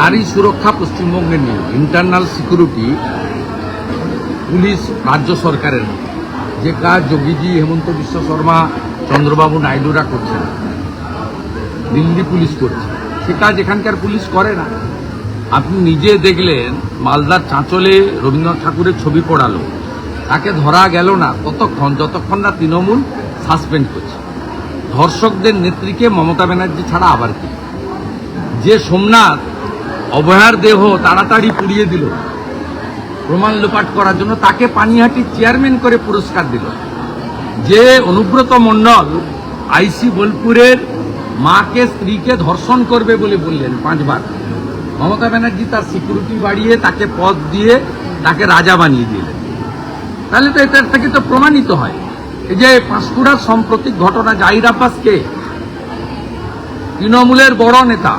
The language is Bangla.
নারী সুরক্ষা পশ্চিমবঙ্গের নিয়ে ইন্টারনাল সিকিউরিটি পুলিশ রাজ্য সরকারের যে কাজ যোগীজি হেমন্ত বিশ্ব শর্মা, চন্দ্রবাবু নাইডুরা করছেন, দিল্লি পুলিশ করছে, সে কাজ এখানকার পুলিশ করে না। আপনি নিজে দেখলেন, মালদার চাঁচলে রবীন্দ্রনাথ ঠাকুরের ছবি পড়ালো। তাকে ধরা গেল না ততক্ষণ যতক্ষণ না তৃণমূল সাসপেন্ড করছে। ধর্ষকদের নেত্রীকে মমতা ব্যানার্জি ছাড়া আবার কি? যে সোমনাথ অভয়ার দেহ তাড়াতাড়ি পুড়িয়ে দিল, প্রমাণ লোপাট করার জন্য তাকে পানিহাটির চেয়ারম্যান করে পুরস্কার দিল। যে অনুব্রত মণ্ডল আইসি বোলপুরের মাকে স্ত্রীকে ধর্ষণ করবে বলে বললেন পাঁচবার। মমতা ব্যানার্জি তার সিকিউরিটি বাড়িয়ে তাকে পদ দিয়ে তাকে রাজা বানিয়ে দিলেন। তাহলে তো এটা থেকে তো প্রমাণিত হয়। এই যে পাঁশকুড়ার সাম্প্রতিক ঘটনা জাহির আব্বাসকে তৃণমূলের বড় নেতা